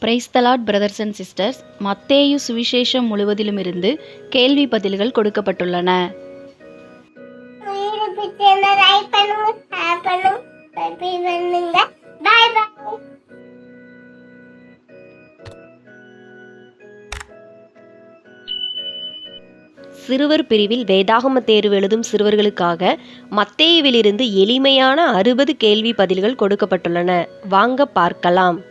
Praise the Lord brothers and sisters மத்தேயு சுவிசேஷம் முழுவதிலுமிருந்து கேள்வி பதில்கள் கொடுக்கப்பட்டுள்ளன. சிறுவர் பிரிவில் வேதாகம தேர்வு எழுதும் சிறுவர்களுக்காக மத்தேயுவிலிருந்து எளிமையான அறுபது கேள்வி பதில்கள் கொடுக்கப்பட்டுள்ளன. வாங்க பார்க்கலாம்.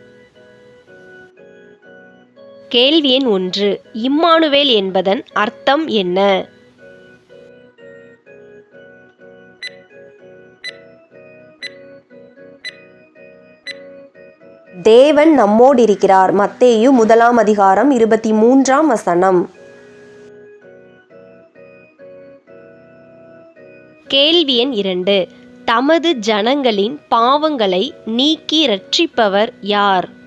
கேள்வி எண் ஒன்று. இம்மானுவேல் என்பதன் அர்த்தம் என்ன? தேவன் நம்மோடு இருக்கிறார் மத்தேயு முதலாம் அதிகாரம் இருபத்தி மூன்றாம் வசனம். கேள்வி எண் இரண்டு. தமது ஜனங்களின் பாவங்களை நீக்கி ரட்சிப்பவர் யார்?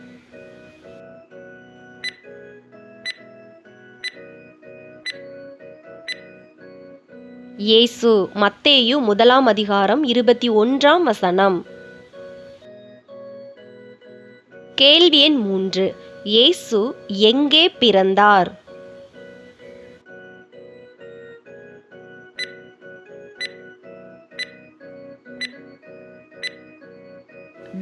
இயேசு மத்தேயு முதலாம் அதிகாரம் இருபத்தி ஒன்றாம் வசனம். கேள்வி எண் மூன்று. இயேசு எங்கே பிறந்தார்?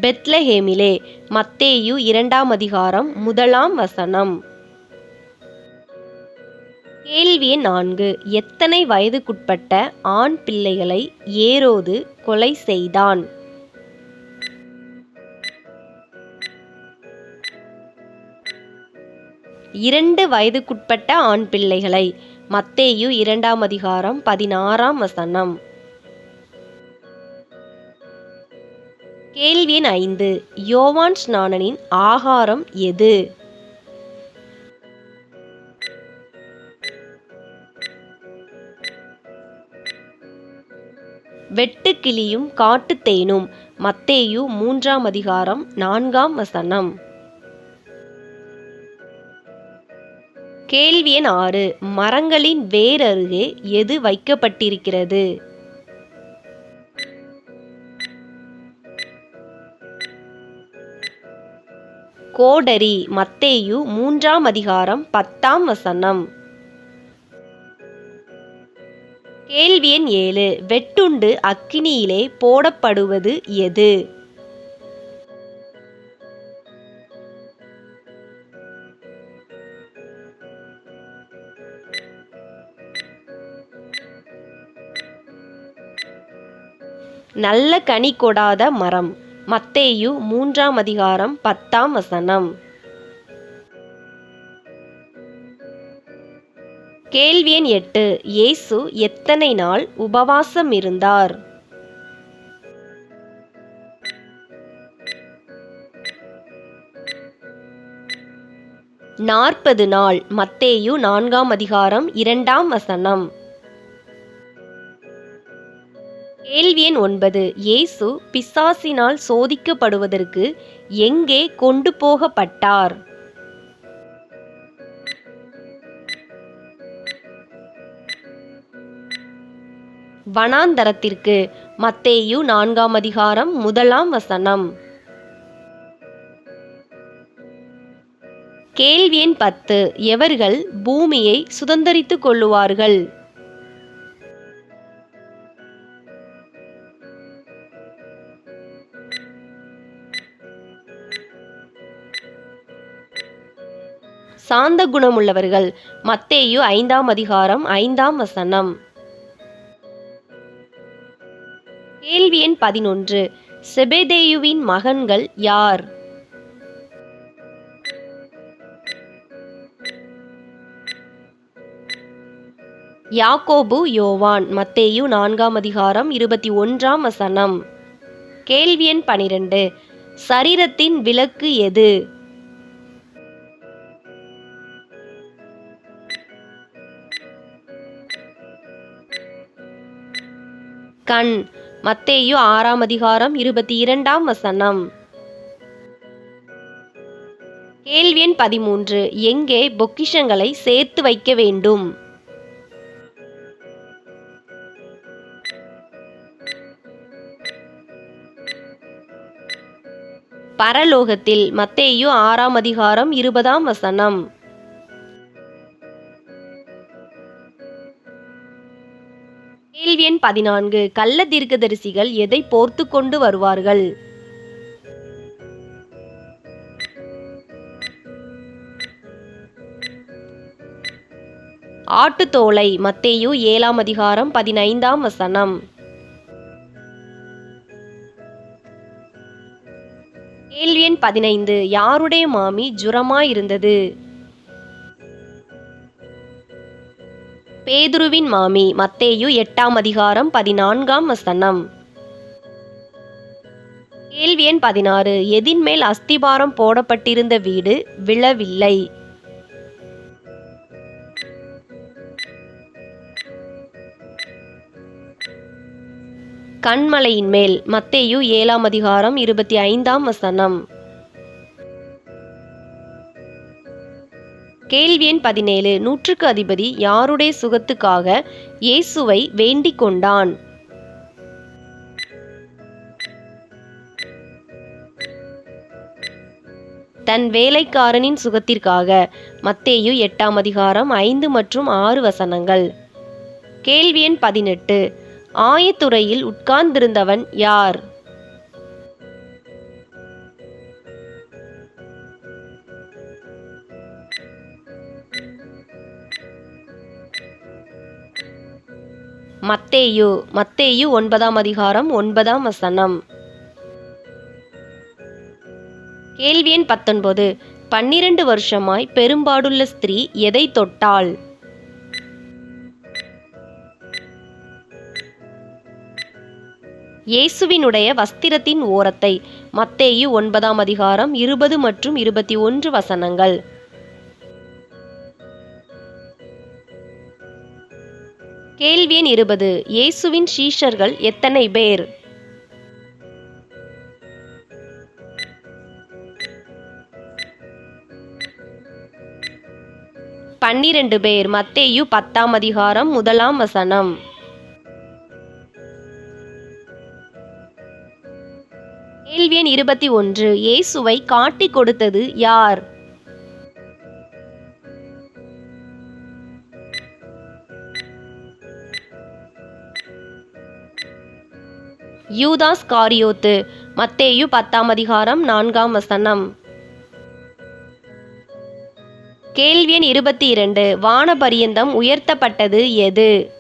பெத்லஹேமிலே மத்தேயு இரண்டாம் அதிகாரம் முதலாம் வசனம். கேள்வி நான்கு. எத்தனை வயதுக்குட்பட்ட ஆண் பிள்ளைகளை ஏரோது கொலை செய்தான்? இரண்டு வயதுக்குட்பட்ட ஆண் பிள்ளைகளை. மத்தேயு இரண்டாம் அதிகாரம் பதினாறாம் வசனம். கேள்வி எண் ஐந்து. யோவான் ஸ்நானனின் ஆகாரம் எது? வெட்டுக்கிளியும் காட்டுத் தேனும். மத்தேயு மூன்றாம் அதிகாரம் நான்காம் வசனம். கேள்வி எண் ஆறு. மரங்களின் வேரருகே எது வைக்கப்பட்டிருக்கிறது? கோடரி மத்தேயு மூன்றாம் அதிகாரம் பத்தாம் வசனம். கேள்வி எண் ஏழு. வெட்டுண்டு அக்கினியிலே போடப்படுவது எது? நல்ல கனி கொடாத மரம். மத்தேயு மூன்றாம் அதிகாரம் பத்தாம் வசனம். கேள்வி எண் எட்டு. இயேசு எத்தனை நாள் உபவாசம் இருந்தார் நாற்பது நாள். மத்தேயு நான்காம் அதிகாரம் இரண்டாம் வசனம். கேள்வி எண் ஒன்பது. இயேசு பிசாசினால் சோதிக்கப்படுவதற்கு எங்கே கொண்டு போகப்பட்டார்? வனாந்தரத்திற்கு. மத்தேயு நான்காம் அதிகாரம் முதலாம் வசனம். கேள்வி எண் பத்து. எவர்கள் பூமியை சுதந்திரித்துக் கொள்ளுவார்கள்? சாந்த குணமுள்ளவர்கள் மத்தேயு ஐந்தாம் அதிகாரம் ஐந்தாம் வசனம். பதினொன்று. செபெதேயுவின் மகன்கள் யார்? யாக்கோபு யோவான். மத்தேயு நான்காம் அதிகாரம் இருபத்தி ஒன்றாம் வசனம். கேள்வி எண் பனிரெண்டு. சரீரத்தின் விளக்கு எது? கண். மத்தேயு ஆறாம் அதிகாரம் இருபத்தி இரண்டாம் வசனம். கேள்வி எண் பதிமூன்று. எங்கே பொக்கிஷங்களை சேர்த்து வைக்க வேண்டும்? பரலோகத்தில் மத்தேயு ஆறாம் அதிகாரம் இருபதாம் வசனம். பதினான்கு கள்ள தீர்க்கதரிசிகள் எதை போர்த்து கொண்டு வருவார்கள்? ஆட்டுத்தோலை மத்தேயு ஏழாம் அதிகாரம் பதினைந்தாம் வசனம். கேள்வி எண் பதினைந்து யாருடைய மாமி ஜுரமாயிருந்தது? பேதுருவின் மாமி மத்தேயு எட்டாம் அதிகாரம் பதினான்காம் வசனம். கேள்வி எண் பதினாறு. எதின் மேல் அஸ்திபாரம் போடப்பட்டிருந்த வீடு விழவில்லை. கண்மலையின் மேல் மத்தேயு ஏழாம் அதிகாரம் இருபத்தி ஐந்தாம் வசனம். கேள்வி எண் பதினேழு. நூற்றுக்கு அதிபதி யாருடைய சுகத்துக்காக இயேசுவை வேண்டிக் கொண்டான்? தன் வேலைக்காரனின் சுகத்திற்காக மத்தேயு எட்டாம் அதிகாரம் ஐந்து மற்றும் ஆறு வசனங்கள். கேள்வி எண் பதினெட்டு. ஆயத்துறையில் உட்கார்ந்திருந்தவன் யார்? மத்தேயு மத்தேயு ஒன்பதாம் அதிகாரம் ஒன்பதாம் வசனம். கேள்வி எண் பத்தொன்பது. பன்னிரண்டு வருஷமாய் பெரும்பாடுள்ள ஸ்திரீ எதை தொட்டாள்? இயேசுவினுடைய வஸ்திரத்தின் ஓரத்தை மத்தேயு ஒன்பதாம் அதிகாரம் இருபது மற்றும் இருபத்தி ஒன்று வசனங்கள். கேள்வி எண் இருபது. இயேசுவின் சீஷர்கள் எத்தனை பேர்? பன்னிரண்டு பேர். மத்தேயு பத்தாம் அதிகாரம் முதலாம் வசனம். கேள்வி எண் இருபத்தி ஒன்று. இயேசுவை காட்டிக் கொடுத்தது யார்? யூதாஸ் காரியோத்து மத்தேயு பத்தாம் அதிகாரம் நான்காம் வசனம். கேள்வி எண் இருபத்தி இரண்டு வானபரியந்தம் உயர்த்தப்பட்டது எது?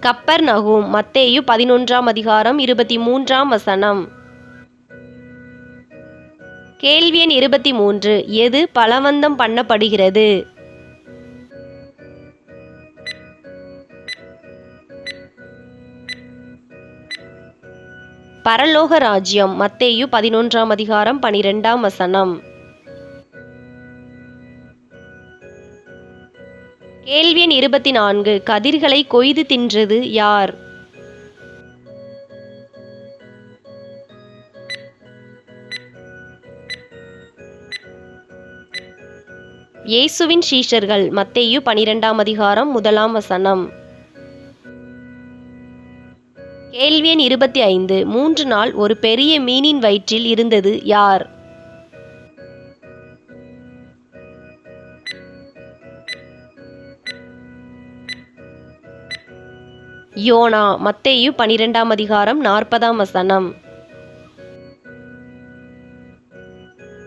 கப்பர் நகும் மத்தேயு பதினொன்றாம் அதிகாரம் இருபத்தி மூன்றாம் வசனம். கேள்வி எண் இருபத்தி மூன்று. எது பலவந்தம் பண்ணப்படுகிறது? பரலோக ராஜ்யம் மத்தேயு பதினொன்றாம் அதிகாரம் பனிரெண்டாம் வசனம். கேள்வி எண் இருபத்தி நான்கு. கதிர்களை கொய்து தின்றது யார்? இயேசுவின் சீஷர்கள் மத்தேயு பனிரெண்டாம் அதிகாரம் முதலாம் வசனம். கேள்வி எண் இருபத்தி ஐந்து மூன்று நாள் ஒரு பெரிய மீனின் வயிற்றில் இருந்தது யார்? யோனா மத்தேயு பனிரெண்டாம் அதிகாரம் நாற்பதாம் வசனம்.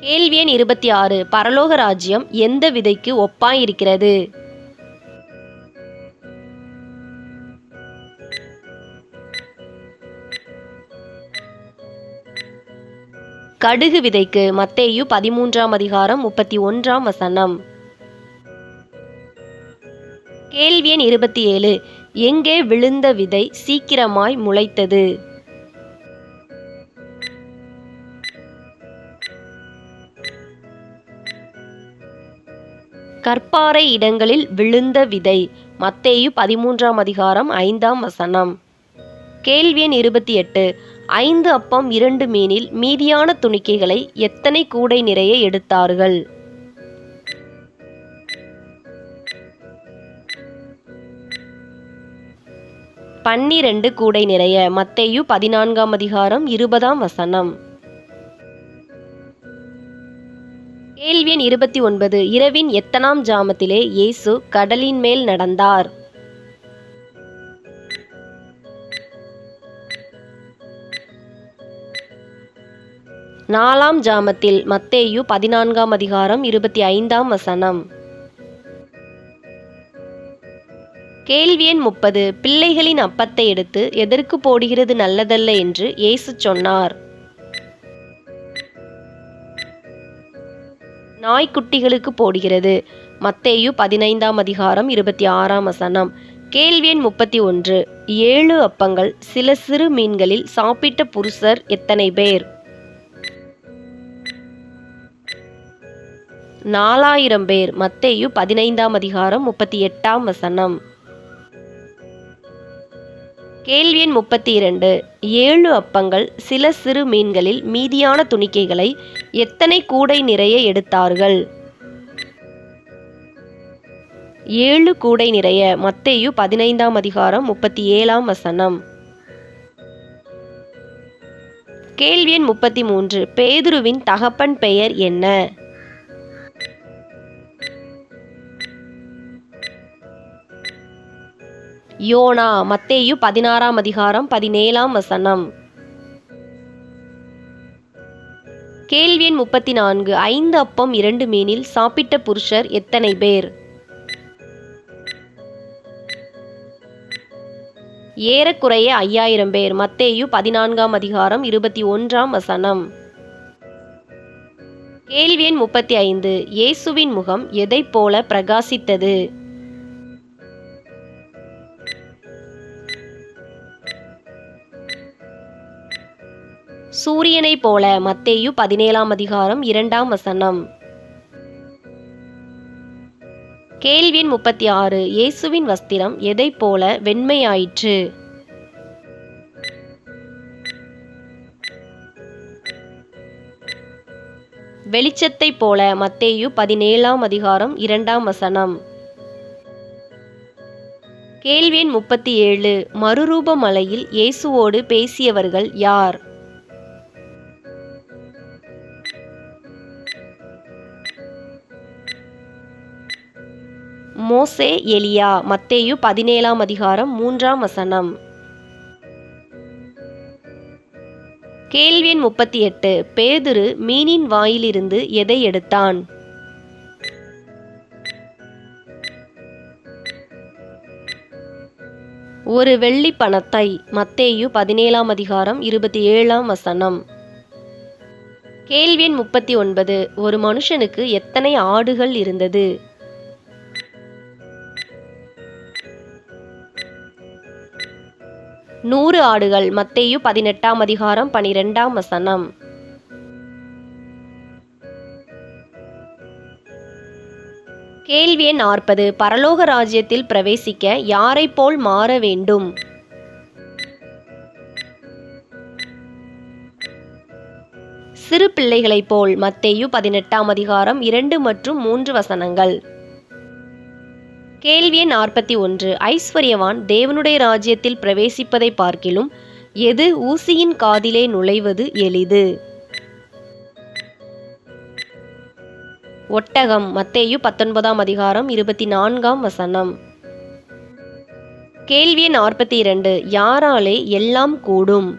கேள்வி எண் இருபத்தி ஆறு. பரலோக ராஜ்யம் எந்த விதைக்கு ஒப்பாயிருக்கிறது? கடுகு விதைக்கு மத்தேயு பதிமூன்றாம் அதிகாரம் முப்பத்தி ஒன்றாம் வசனம். கேள்வி எண் இருபத்தி ஏழு. எங்கே விழுந்த விதை சீக்கிரமாய் முளைத்தது? கற்பாறை இடங்களில் விழுந்த விதை. மத்தேயு பதிமூன்றாம் அதிகாரம் ஐந்தாம் வசனம். கேள்வி எண் இருபத்தி எட்டு. ஐந்து அப்பம் இரண்டு மீனில் மீதியான துணிக்கைகளை எத்தனை கூடை நிறைய எடுத்தார்கள்? பன்னிரண்டு கூடை நிறைய. மத்தேயு பதினான்காம் அதிகாரம் இருபதாம் வசனம். கேள்வி எண் இருபத்தி ஒன்பது இரவின் எத்தனாம் ஜாமத்திலே இயேசு கடலின் மேல் நடந்தார். நாலாம் ஜாமத்தில் மத்தேயு பதினான்காம் அதிகாரம் இருபத்தி ஐந்தாம் வசனம். கேள்வி எண் முப்பது பிள்ளைகளின் அப்பத்தை எடுத்து எதற்கு போடுகிறது நல்லதல்ல என்று இயேசு சொன்னார். நாய்க்குட்டிகளுக்கு போடுகிறது. மத்தேயு பதினைந்தாம் அதிகாரம் இருபத்தி ஆறாம் வசனம். கேள்வி எண் முப்பத்தி ஒன்று ஏழு அப்பங்கள் சில சிறு மீன்களில் சாப்பிட்ட புருஷர் எத்தனை பேர்? நாலாயிரம் பேர். மத்தேயு பதினைந்தாம் அதிகாரம் முப்பத்தி எட்டாம் வசனம். கேள்வி எண் முப்பத்தி இரண்டு ஏழு அப்பங்கள் சில சிறு மீன்களில் மீதியான துணிக்கைகளை எத்தனை கூடை நிறைய எடுத்தார்கள்? ஏழு கூடை நிறைய. மத்தேயு பதினைந்தாம் அதிகாரம் முப்பத்தி ஏழாம் வசனம். கேள்வி எண் முப்பத்தி மூன்று பேதுருவின் தகப்பன் பெயர் என்ன? யோனா. மத்தேயு பதினாறாம் அதிகாரம் பதினேழாம் வசனம். கேள்வி எண் முப்பத்தி நான்கு ஐந்து அப்பம் இரண்டு மீனில் சாப்பிட்ட புருஷர் எத்தனை பேர்? ஏறக்குறைய ஐயாயிரம் பேர். மத்தேயு பதினான்காம் அதிகாரம் இருபத்தி ஒன்றாம் வசனம். கேள்வி எண் முப்பத்தி ஐந்து. இயேசுவின் முகம் எதைப் போல பிரகாசித்தது? சூரியனைப் போல மத்தேயு பதினேழாம் அதிகாரம் இரண்டாம் வசனம். கேள்வியின் முப்பத்தி ஆறு இயேசுவின் வஸ்திரம் எதைப் போல வெண்மையாயிற்று? வெளிச்சத்தைப் போல மத்தேயு பதினேழாம் அதிகாரம் இரண்டாம் வசனம். கேள்வியின் முப்பத்தி ஏழு மறுரூப மலையில் இயேசுவோடு பேசியவர்கள் யார்? மோசே எலியா மத்தேயு பதினேழாம் அதிகாரம் மூன்றாம் வசனம். கேள்வி எண் முப்பத்தி எட்டு. பேதுரு மீனின் வாயிலிருந்து எதை எடுத்தான்? ஒரு வெள்ளி பணத்தை மத்தேயு பதினேழாம் அதிகாரம் இருபத்தி ஏழாம் வசனம். கேள்வி எண் முப்பத்தி ஒன்பது. ஒரு மனுஷனுக்கு எத்தனை ஆடுகள் இருந்தது? நூறு ஆடுகள் மத்தேயு பதினெட்டாம் அதிகாரம் பனிரெண்டாம் வசனம். கேள்வி எண் நாற்பது. பரலோக ராஜ்யத்தில் பிரவேசிக்க யாரைப் போல் மாற வேண்டும்? சிறு பிள்ளைகளைப் போல் மத்தேயு பதினெட்டாம் அதிகாரம் இரண்டு மற்றும் மூன்று வசனங்கள். கேள்வி எண் நாற்பத்தி ஒன்று. ஐஸ்வர்யவான் தேவனுடைய ராஜ்யத்தில் பிரவேசிப்பதை பார்க்கிலும் எது ஊசியின் காதிலே நுழைவது எளிது? ஒட்டகம் மத்தேயு பத்தொன்பதாம் அதிகாரம் இருபத்தி நான்காம் வசனம். கேள்வி நாற்பத்தி இரண்டு. யாராலே எல்லாம் கூடும்?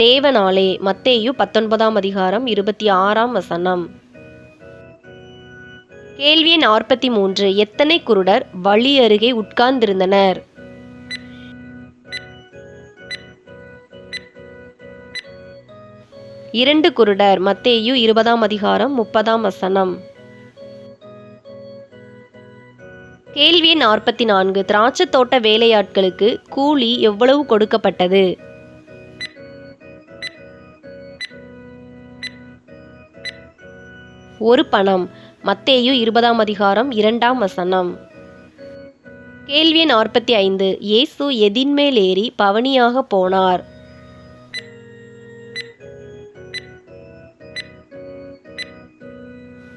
தேவனாலே மத்தேயு பத்தொன்பதாம் அதிகாரம் இருபத்தி ஆறாம் வசனம். கேள்வி நாற்பத்தி மூன்று. எத்தனை குருடர் வழி அருகே உட்கார்ந்திருந்தனர்? இரண்டு குருடர் மத்தேயு இருபதாம் அதிகாரம் முப்பதாம் வசனம். கேள்வி நாற்பத்தி நான்கு. திராட்சைத் தோட்ட வேலையாட்களுக்கு கூலி எவ்வளவு கொடுக்கப்பட்டது? ஒரு பணம். மத்தேயு இருபதாம் அதிகாரம் இரண்டாம் வசனம். கேள்வி நாற்பத்தி ஐந்து இயேசு எதின்மேல் ஏறி பவனியாக போனார்.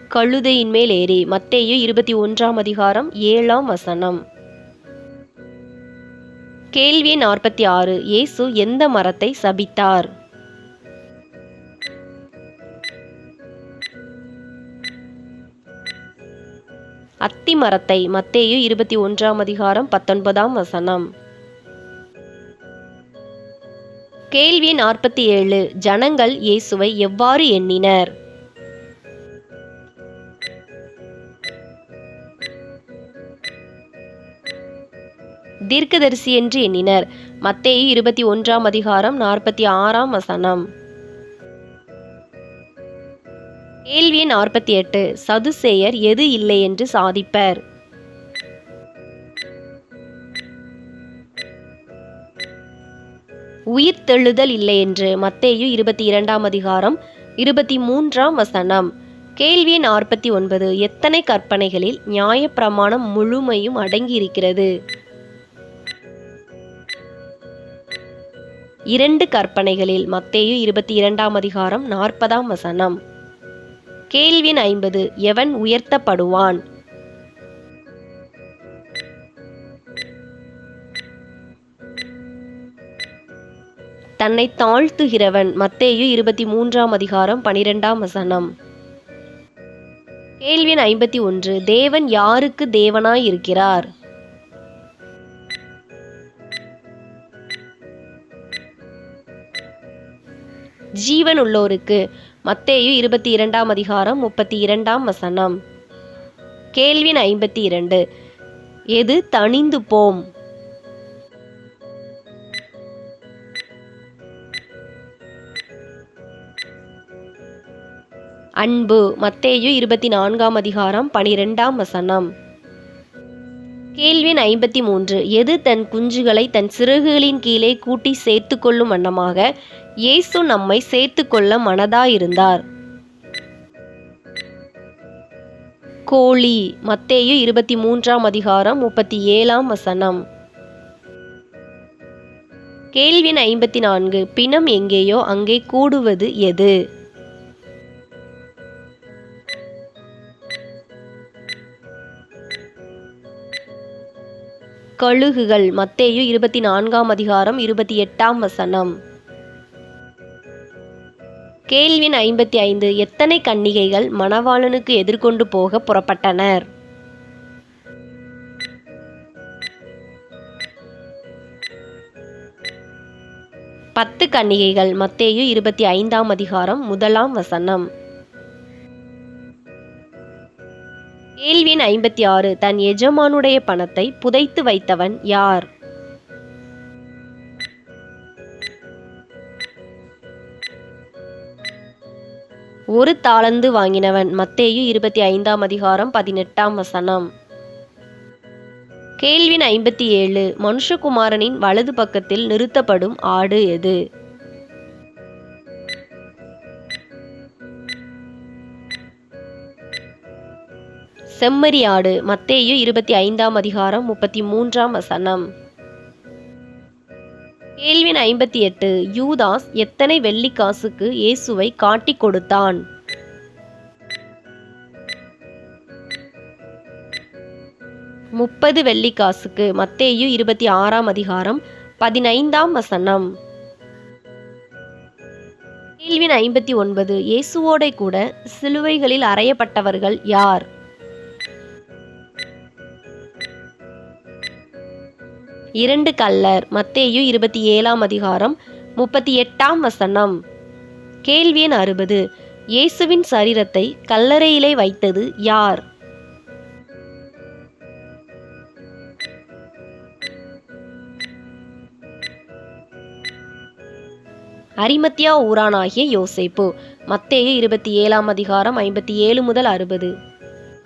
கழுதையின் மேல் ஏறி மத்தேயு இருபத்தி ஒன்றாம் அதிகாரம் ஏழாம் வசனம். கேள்வி நாற்பத்தி ஆறு. இயேசு எந்த மரத்தை சபித்தார்? அத்தி மரத்தை மத்தேயு இருபத்தி ஒன்றாம் அதிகாரம் பத்தொன்பதாம் வசனம். கேள்வி நாற்பத்தி ஏழு. ஜனங்கள் இயேசுவை எவ்வாறு எண்ணினர்? தீர்க்கதரிசி என்று எண்ணினர். மத்தேயு இருபத்தி ஒன்றாம் அதிகாரம் நாற்பத்தி ஆறாம் வசனம். கேள்வி நாற்பத்தி எட்டு சதுசேயர் எது இல்லை என்று சாதிப்பர். உயிர் தெழுதல் இல்லை என்று மத்தேயு இருபத்தி இரண்டாம் அதிகாரம் இருபத்தி மூன்றாம் வசனம். கேள்வி நாற்பத்தி ஒன்பது எத்தனை கற்பனைகளில் நியாயப்பிரமாணம் முழுமையும் அடங்கியிருக்கிறது? இரண்டு கற்பனைகளில் மத்தேயு இருபத்தி இரண்டாம் அதிகாரம் நாற்பதாம் வசனம். கேள்வின் ஐம்பது எவன் உயர்த்தப்படுவான்? தன்னை தாழ்த்துகிறவன் மத்தேயு இருபத்தி மூன்றாம் அதிகாரம் பனிரெண்டாம் வசனம். கேள்வின் ஐம்பத்தி ஒன்று தேவன் யாருக்கு தேவனாய் இருக்கிறார் ஜீவன் உள்ளோருக்கு மத்தேயு இருபத்தி இரண்டாம் அதிகாரம் முப்பத்தி இரண்டாம் வசனம். கேள்வின் ஐம்பத்தி இரண்டு எது தணிந்து போம்? அன்பு மத்தேயு இருபத்தி நான்காம் அதிகாரம் பனிரெண்டாம் வசனம். கேள்வின் ஐம்பத்தி மூன்று எது தன் குஞ்சுகளை தன் சிறகுகளின் கீழே கூட்டி சேர்த்து கொள்ளும் வண்ணமாக? இயேசு நம்மை சேர்த்து கொள்ள மனதாயிருந்தார். கோழி மத்தேயு இருபத்தி மூன்றாம் அதிகாரம் முப்பத்தி ஏழாம் வசனம். கேள்வின் ஐம்பத்தி நான்கு பிணம் எங்கேயோ அங்கே கூடுவது எது? கழுகுகள். மத்தேயு இருபத்தி நான்காம் அதிகாரம் இருபத்தி எட்டாம் வசனம். கேள்வின் ஐம்பத்தி ஐந்து எத்தனை கன்னிகைகள் மணவாளனுக்கு எதிர்கொண்டு போக புறப்பட்டனர்? பத்து கன்னிகைகள் மத்தேயு இருபத்தி ஐந்தாம் அதிகாரம் முதலாம் வசனம். கேள்வின் ஐம்பத்தி ஆறு தன் எஜமானுடைய பணத்தை புதைத்து வைத்தவன் யார்? ஒரு தாளந்து வாங்கினவன். மத்தேயு இருபத்தி ஐந்தாம் அதிகாரம் பதினெட்டாம் வசனம். கேள்வின் ஐம்பத்தி ஏழு மனுஷகுமாரனின் வலது பக்கத்தில் நிறுத்தப்படும் ஆடு எது? செம்மறி ஆடு மத்தேயு இருபத்தி ஐந்தாம் அதிகாரம் முப்பத்தி மூன்றாம் வசனம். கேள்வின் ஐம்பத்தி எட்டு யூதாஸ் எத்தனை வெள்ளிக்காசுக்கு இயேசுவை காட்டி கொடுத்தான்? முப்பது வெள்ளிக்காசுக்கு மத்தேயு இருபத்தி ஆறாம் அதிகாரம் பதினைந்தாம் வசனம். கேள்வின் ஐம்பத்தி ஒன்பது இயேசுவோட கூட சிலுவைகளில் அறையப்பட்டவர்கள் யார்? இரண்டு கல்லர். மத்தேயு இருபத்தி ஏழாம் அதிகாரம் முப்பத்தி எட்டாம் வசனம். கேள்வி எண் அறுபது. இயேசுவின் சரீரத்தை கல்லறையிலே வைத்தது யார்? அரிமத்தியா ஊரானாகிய யோசேப்பு. மத்தேயு இருபத்தி ஏழாம் அதிகாரம் ஐம்பத்தி ஏழு முதல் அறுபது.